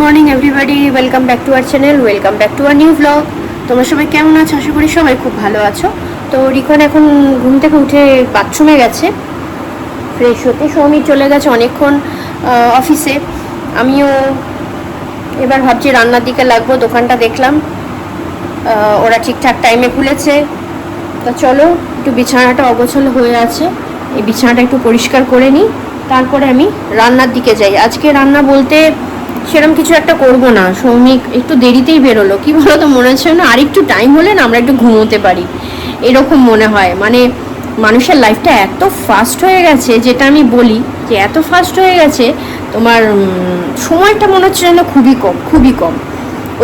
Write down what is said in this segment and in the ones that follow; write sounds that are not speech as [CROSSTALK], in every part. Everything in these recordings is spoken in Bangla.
Morning everybody welcome back to our channel welcome back to our new blog তোমরা সবাই কেমন আছো? আশা করি সবাই খুব ভালো আছো। তো রিকন এখন ঘুম থেকে উঠে বাথরুমে গেছে। ফ্রেশ হতে সৌমি চলে গেছে অনেকক্ষণ অফিসে আমিও এবার ভাবছি রান্নার দিকে লাগবো, দোকানটা দেখলাম। ওরা ঠিকঠাক টাইমে খুলেছে। তো চলো, একটু বিছানাটা অগোছালো হয়ে আছে। এই বিছানাটা একটু পরিষ্কার করে নিই। তারপরে আমি রান্নার দিকে যাই। আজকে রান্না বলতে সেরকম কিছু একটা করব না। সৌমিক, একটু দেরিতেই বেরোলো। কি বলো তো মনে হচ্ছে না আর একটু টাইম হলে না আমরা একটু ঘুমোতে পারি। এরকম মনে হয়। মানে মানুষের লাইফটা এত ফাস্ট হয়ে গেছে, যেটা আমি বলি যে এত ফাস্ট হয়ে গেছে, তোমার সময়টা মনে হচ্ছে যেন খুবই কম খুবই কম।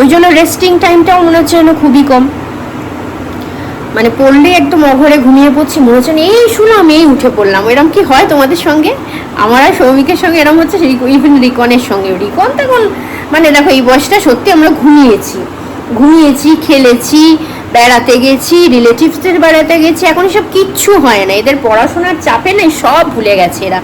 ওই জন্য রেস্টিং টাইমটাও মনে হচ্ছে যেন খুবই কম। মানে পড়লে একদম অঘরে ঘুমিয়ে পড়ছি, মনে হচ্ছে এই শুনলাম, এই উঠে পড়লাম। এরকম কি হয় তোমাদের সঙ্গে? আমার আর সৌমিকের সঙ্গে এরকম হচ্ছে ইভেন রিকনের সঙ্গে। রিকন তখন মানে দেখো, এই বয়সটা সত্যি আমরা ঘুমিয়েছি। ঘুমিয়েছি, খেলেছি, বেড়াতে গেছি রিলেটিভসদের বেড়াতে গেছি, এখন সব কিচ্ছু হয় না। এদের পড়াশোনার চাপে না, সব ভুলে গেছে এরা।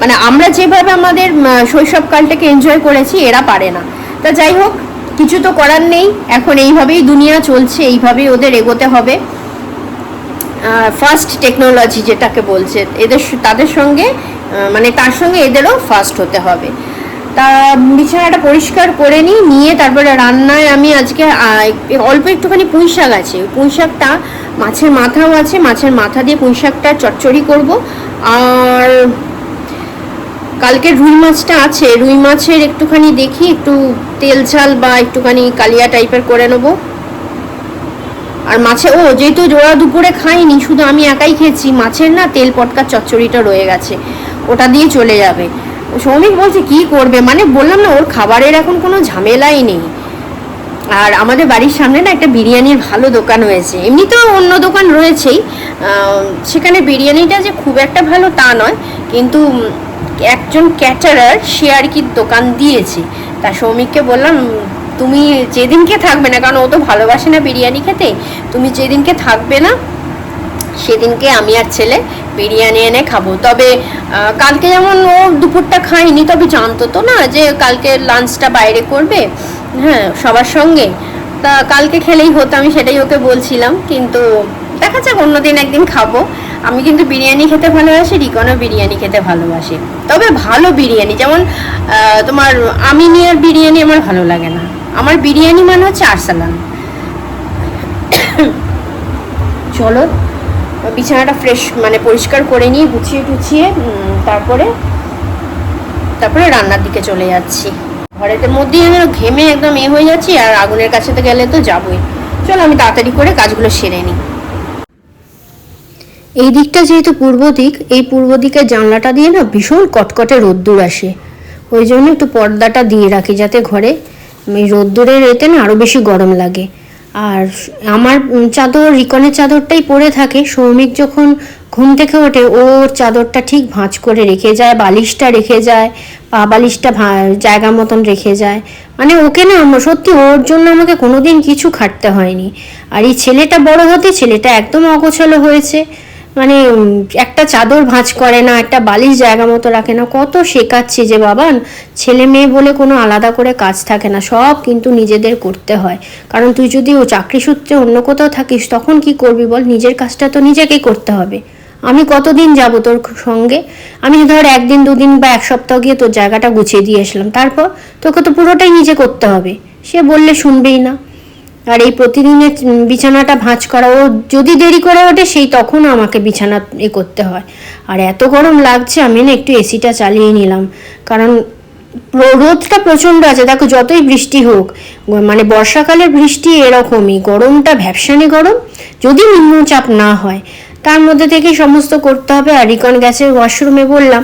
মানে আমরা যেভাবে আমাদের শৈশবকালটাকে এনজয় করেছি, এরা পারে না। তা যাই হোক, কিছু তো করার নেই। এখন এইভাবেই দুনিয়া চলছে, এইভাবেই ওদের এগোতে হবে। ফার্স্ট টেকনোলজি যেটাকে বলছে, এদের তাদের সঙ্গে মানে তার সঙ্গে এদেরও ফার্স্ট হতে হবে। তা বিছানাটা পরিষ্কার করে নিই, নিয়ে তারপরে রান্নায় আমি আজকে অল্প একটুখানি পুঁই শাক আছে। পুঁই শাকটা মাছের মাথাও আছে, মাছের মাথা দিয়ে পুঁই শাকটা চচ্চড়ি করব। আর কালকে রুই মাছটা আছে, রুই মাছের একটুখানি দেখি, একটু তেল ঝাল বা একটুখানি কালিয়া টাইপের করে নেব। আর মাছে ও যেহেতু ওরা দুপুরে খাইনি, শুধু আমি একাই খেয়েছি। মাছের না তেল পটকার চচ্চড়িটা রয়ে গেছে। ওটা দিয়ে চলে যাবে। সৌমিক বলছে, কি করবে? মানে বললাম না, ওর খাবারের এখন কোনো ঝামেলাই নেই। আর আমাদের বাড়ির সামনে না একটা বিরিয়ানির ভালো দোকান হয়েছে। এমনি তো অন্য দোকান রয়েছেই। সেখানে বিরিয়ানিটা যে খুব একটা ভালো তা নয়, কিন্তু একজন ক্যাটারার সে আর কি দোকান দিয়েছে? তা সৌমিককে বললাম তুমি যেদিনকে থাকবে না, কারণ ও তো ভালোবাসে না বিরিয়ানি খেতে, তুমি যেদিনকে থাকবে না, সেদিনকে আমি আর ছেলে বিরিয়ানি এনে খাব। তবে কালকে যেমন ও দুপুরটা খায়নি, তবে জানতো তো না যে কালকে লাঞ্চটা বাইরে করবে হ্যাঁ সবার সঙ্গে। তা কালকে খেলেই হতো, আমি সেটাই ওকে বলছিলাম, কিন্তু দেখা যাক, অন্যদিন একদিন খাব। আমি কিন্তু বিরিয়ানি খেতে ভালোবাসি, রিকনও বিরিয়ানি খেতে ভালোবাসি। তবে ভালো বিরিয়ানি, যেমন তোমার আমিনিয়ার বিরিয়ানি আমার ভালো লাগে না। আমার বিরিয়ানি মানে হচ্ছে আরসালান। চলো, বিছানাটা ফ্রেশ মানে পরিষ্কার করে নিয়ে গুছিয়ে টুছিয়ে তারপরে তারপরে রান্নার দিকে চলে যাচ্ছি। ঘরের মধ্যেই ঘেমে একদম এ হয়ে যাচ্ছি আর আগুনের কাছে তো গেলে তো যাবই। চলো, আমি তাড়াতাড়ি করে কাজগুলো সেরে নিই। এই দিকটা যেহেতু পূর্ব দিক, এই পূর্ব দিকের জানলাটা দিয়ে না ভীষণ কটকটে রোদ্দুর আসে। ওই জন্য একটু পর্দাটা দিয়ে রাখি যাতে ঘরে এই রোদ্দুরের এতে না আরও বেশি গরম লাগে। আর আমার চাদর, রিকনের চাদরটাই পরে থাকে। সৌমিক যখন ঘুম থেকে ওঠে, ওর চাদরটা ঠিক ভাঁজ করে রেখে যায়, বালিশটা রেখে যায়, পা বালিশটা জায়গা মতন রেখে যায়। মানে ওকে না সত্যি ওর জন্য আমাকে কোনোদিন কিছু খাটতে হয়নি। আর এই ছেলেটা বড় হতে ছেলেটা একদম অগোছালো হয়েছে। মানে একটা চাদর ভাঁজ করে না, একটা বালিশ জায়গা মতো রাখে না, কত শেখাচ্ছি যে বাবা ছেলে মেয়ে বলে কোনো আলাদা করে কাজ থাকে না, সব কিন্তু নিজেদের করতে হয়। কারণ তুই যদি ও চাকরি সূত্রে অন্য কোথাও থাকিস, তখন কি করবি বল? নিজের কাজটা তো নিজেকেই করতে হবে। আমি কতদিন যাব তোর সঙ্গে? আমি ধর একদিন, দুদিন বা এক সপ্তাহ গিয়ে তোর জায়গাটা গুছিয়ে দিয়ে আসলাম তারপর তোকে তো পুরোটাই নিজে করতে হবে। সে বললে শুনবেই না। আর এই প্রতিদিনের বিছানাটা ভাঁজ করা, ও যদি দেরি করে ওঠে, সেই তখন আমাকে বিছানা এ করতে হয়। আর এত গরম লাগছে, আমি না একটু এসিটা চালিয়ে নিলাম। কারণ রোদটা প্রচণ্ড আছে, দেখো যতই বৃষ্টি হোক মানে বর্ষাকালের বৃষ্টি এরকমই, গরমটা ভ্যাপসানি গরম, যদি নিম্নচাপ না হয়। তার মধ্যে থেকে সমস্ত করতে হবে, আর রিকন গেছে ওয়াশরুমে বললাম।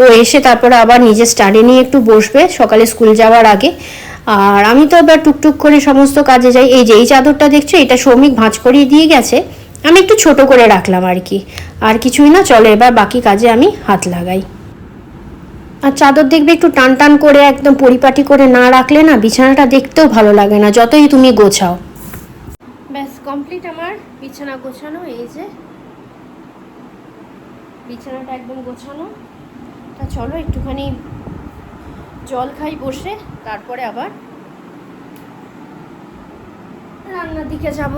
ও এসে তারপরে আবার নিজে স্টাডি নিয়ে একটু বসবে, সকালে স্কুল যাওয়ার আগে। আর আমি তো এবার টুকটুক করে সমস্ত কাজে যাই। এই যে, এই চাদরটা দেখছ? এটা শ্রমিক ভাঁজ করিয়ে দিয়ে গেছে। আমি একটু ছোট করে রাখলাম আর কি। আর কিছুই না, চলো এবার বাকি কাজে আমি হাত লাগাই। আর চাদর দেখবে একটু টান টান করে, একদম পরিপাটি করে না রাখলে না বিছানাটা দেখতেও ভালো লাগে না, যতই তুমি গোছাও। ব্যাস কমপ্লিট আমার বিছানা গোছানো। এই যে, বিছানাটা একদম গোছানো। তা চলো, একটুখানি জল খাই বসে তারপরে আবার রান্নার দিকে যাব।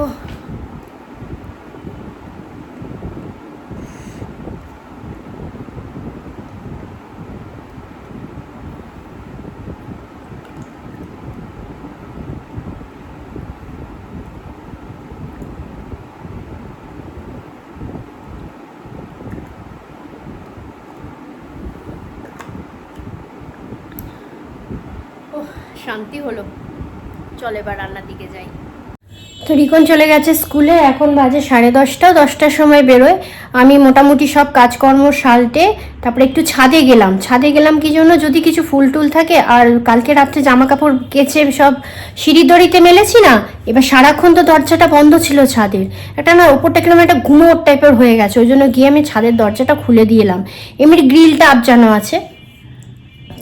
শান্তি হলো। চল এবার রান্নার দিকে যাই। তো রিকন চলে গেছে স্কুলে, এখন বাজে সাড়ে দশটা, দশটার সময় বেরোয়। আমি মোটামুটি সব কাজকর্ম সালটে তারপরে একটু ছাদে গেলাম। ছাদে গেলাম কি জন্য? যদি কিছু ফুল টুল থাকে, আর কালকে রাত্রে জামা কাপড় কেচে সব সিঁড়ি দড়িতে মেলেছি না, এবার সারাক্ষণ তো দরজাটা বন্ধ ছিল ছাদের। একটা না ওপরটা কীরকম একটা ঘুমোর টাইপের হয়ে গেছে, ওই জন্য গিয়ে আমি ছাদের দরজাটা খুলে দিয়ে এলাম। এমনি গ্রিলটা আবজানো আছে?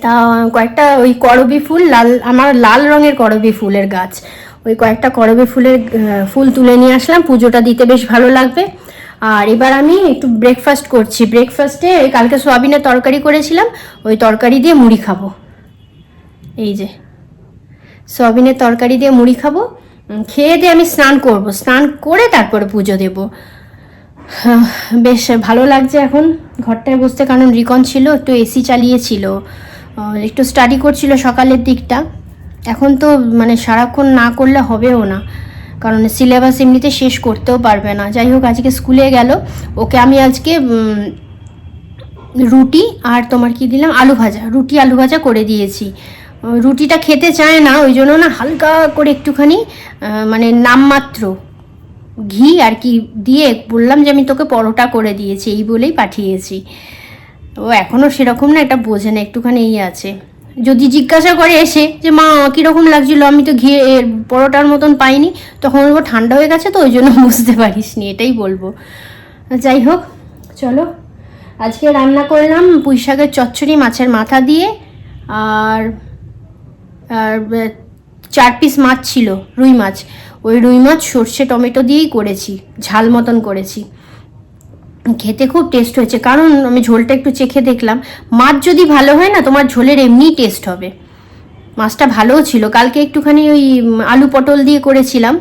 তা, কয়েকটা ওই করবি ফুল, লাল, আমার লাল রঙের করবি ফুলের গাছ। ওই কয়েকটা করবি ফুলের ফুল তুলে নিয়ে আসলাম, পুজোটা দিতে বেশ ভালো লাগবে। আর এবার আমি একটু ব্রেকফাস্ট করছি। ব্রেকফাস্টে কালকে সোয়াবিনের তরকারি করেছিলাম, ওই তরকারি দিয়ে মুড়ি খাব। এই যে, সয়াবিনের তরকারি দিয়ে মুড়ি খাব। খেয়ে দিয়ে আমি স্নান করব। স্নান করে তারপরে পুজো দেব। বেশ ভালো লাগছে এখন। ঘরটায় বসতে কারণ রিকন ছিল, একটু এসি চালিয়েছিল। একটু স্টাডি করছিল সকালের দিকটা। এখন তো মানে সারাক্ষণ না করলে হবেও না। কারণ সিলেবাস এমনিতে শেষ করতেও পারবে না। যাই হোক, আজকে স্কুলে গেল। ওকে আমি আজকে রুটি আর তোমার কি দিলাম? আলু ভাজা। রুটি, আলু ভাজা করে দিয়েছি। রুটিটা খেতে চায় না, ওই জন্য না হালকা করে একটুখানি মানে নামমাত্র ঘি আর কি দিয়ে বললাম যে আমি তোকে পরোটা করে দিয়েছি, এই বলেই পাঠিয়েছি। ও এখনও সেরকম না, এটা বোঝে না, একটুখানি এই আছে। যদি জিজ্ঞাসা করে এসে যে, মা, কীরকম লাগছিল? আমি তো ঘিয়ে এর পরোটার মতন পাইনি। তখন বলব ঠান্ডা হয়ে গেছে তো, ওই জন্য [LAUGHS] বুঝতে পারিস নি এটাই বলব। যাই হোক, চলো। আজকে রান্না করলাম পুঁই শাকের চচ্চড়ি মাছের মাথা দিয়ে, আর আর চার পিস মাছ ছিল, রুই মাছ। ওই রুই মাছ সর্ষে টমেটো দিয়েই করেছি, ঝাল মতন করেছি। খেতে খুব টেস্ট হয়েছে। কারণ আমি ঝোলটা একটু চেখে দেখলাম। মাছ যদি ভালো হয় না, তোমার ঝোলের এমনিই টেস্ট হবে। মাছটা ভালোও ছিল। কালকে একটুখানি ওই আলু পটল দিয়ে করেছিলাম।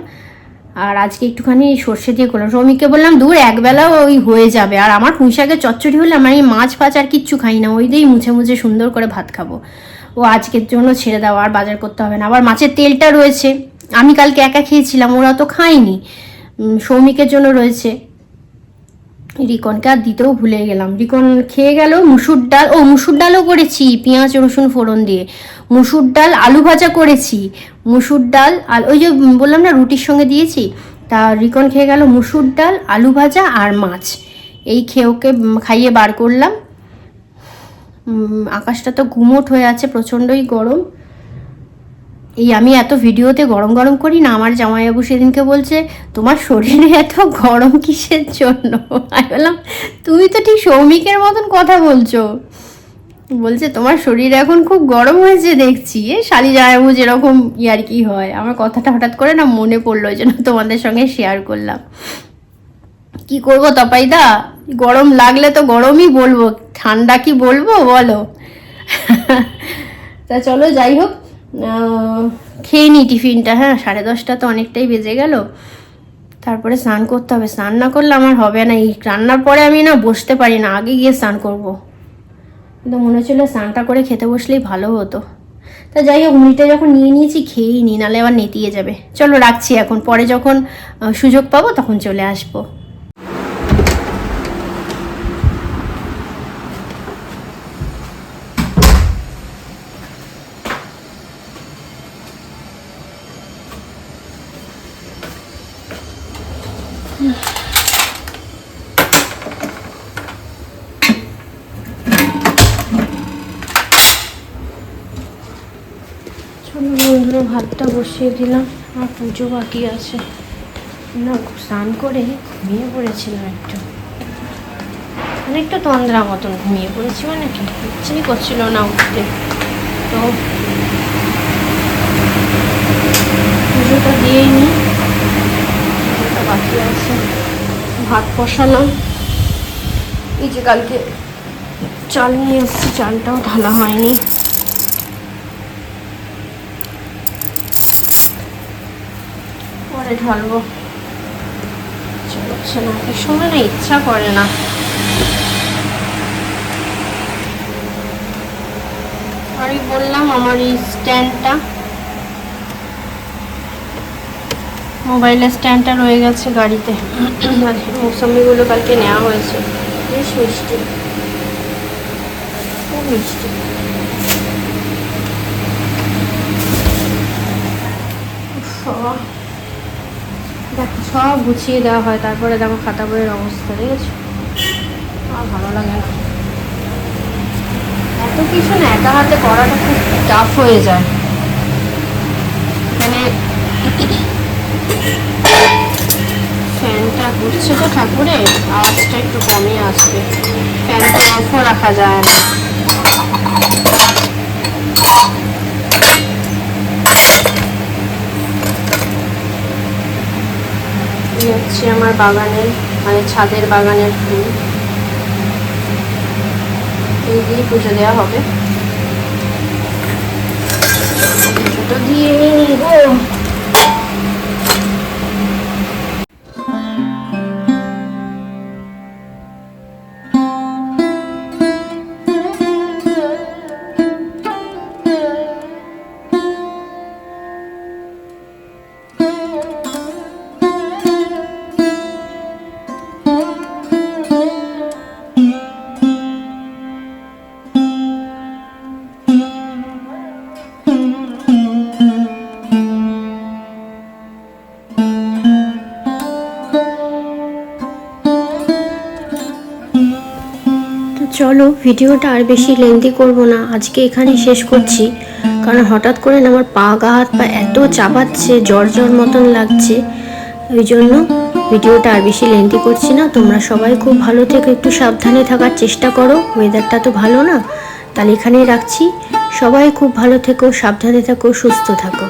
আর আজকে একটুখানি সর্ষে দিয়ে করলাম। রমিকে বললাম, দূর একবেলা ওই হয়ে যাবে। আর আমার পুঁই শাকের চচ্চড়ি হলে আমি মাছ ফাছ আর কিচ্ছু খাই না। ওই দিয়েই মুছে মুছে সুন্দর করে ভাত খাব। ও আজকের জন্য ছেড়ে দাও, আর বাজার করতে হবে না। আবার মাছের তেলটা রয়েছে। আমি কালকে একা খেয়েছিলাম, ওরা তো খায়নি। সৌমিকের জন্য রয়েছে। রিকনকে আর দিতেও ভুলে গেলাম। রিকন খেয়ে গেল মুসুর ডাল, ও মুসুর ডালও করেছি, পেঁয়াজ, রসুন ফোড়ন দিয়ে। মুসুর ডাল, আলু ভাজা করেছি, মুসুর ডাল আর ওই যে বললাম না, রুটির সঙ্গে দিয়েছি? তা রিকন খেয়ে গেল মুসুর ডাল, আলু ভাজা আর মাছ। এই খেয়ে ওকে খাইয়ে বার করলাম। আকাশটা তো ঘুমোট হয়ে আছে, প্রচণ্ডই গরম। এই আমি এত ভিডিওতে গরম গরম করি না, আমার জামাইবাবু সেদিনকে বলছে, তোমার শরীরে এত গরম কিসের জন্য? [LAUGHS] আমি বললাম, তুমি তো ঠিক সৌমিকের মতন কথা বলছো। বলছে, তোমার শরীর এখন খুব গরম হয়েছে দেখছি। এ শালি জামাইবাবু যেরকম ইয়ার কি হয়, আমার কথাটা হঠাৎ করে না মনে পড়ল ওই জন্য তোমাদের সঙ্গে শেয়ার করলাম। কি করব তপাইদা? গরম লাগলে তো গরমই বলব, ঠান্ডা কি বলব বলো? [LAUGHS] তা চলো যাই হোক খেয়ে নিই টিফিনটা হ্যাঁ সাড়ে দশটা তো অনেকটাই বেজে গেল। তারপরে স্নান করতে হবে। স্নান না করলে আমার হবে না। এই রান্নার পরে আমি না বসতে পারি না। আগে গিয়ে স্নান করব। কিন্তু মনে হচ্ছিল স্নানটা করে খেতে বসলেই ভালো হতো। তা যাই হোক, মুড়িটা যখন নিয়ে নিয়েছি, খেয়েই নি নাহলে আবার নেতিয়ে যাবে। চলো রাখছি এখন। পরে যখন সুযোগ পাবো, তখন চলে আসব। চলো বন্ধুরা, ভাতটা বসিয়ে দিলাম। আর পুজো বাকি আছে। না স্নান করে ঘুমিয়ে পড়েছিলাম একটু। অনেকটা তন্দ্রা মতন ঘুমিয়ে পড়েছি মানে কি? ইচ্ছেই করছিল না উঠতে। তো পুজোটা দিয়েই নি। পুজোটা বাকি আছে। ভাত বসানো এই যে কালকে চাল নিয়ে এসেছি, চালটাও ঢালা হয়নি। পরে ঢালবো। চলছে না এক সময় না ইচ্ছা করে না। আমি বললাম আমার এই স্ট্যান্ডটা মোবাইলের স্ট্যান্ডটা রয়ে গেছে গাড়িতে। আর মৌসুমিগুলো কালকে নেওয়া হয়েছে। বেশ মিষ্টি। খুব মিষ্টি। দেখো, সব গুছিয়ে দেওয়া হয়। তারপরে দেখো খাতা বইয়ের অবস্থা, দেখেছ? আর ভালো লাগে না। এত কিছু না, একা হাতে করাটা খুব টাফ হয়ে যায়। মানে ফ্যানটা ঘুরছে তো ঠাকুরে আওয়াজটা একটু কমই আসবে ফ্যানটা অফও রাখা যায় না। হচ্ছে আমার বাগানের মানে ছাদের বাগানের ফুল। এই দিয়ে পুজো দেওয়া হবে। পুজোটা দিয়ে ভিডিওটা আর বেশি লেন্দি করব না, আজকে এখানেই শেষ করছি। কারণ হঠাৎ করে আমার পা, গা, হাত, পা এত চাপাচ্ছে জ্বর জ্বর মতন লাগছে। ওই জন্য ভিডিওটা আর বেশি লেন্দি করছি না। তোমরা সবাই খুব ভালো থেকে, একটু সাবধানে থাকার চেষ্টা করো। ওয়েদারটা তো ভালো না। তাহলে এখানেই রাখছি। সবাই খুব ভালো থেকো, সাবধানে থাকো, সুস্থ থাকো।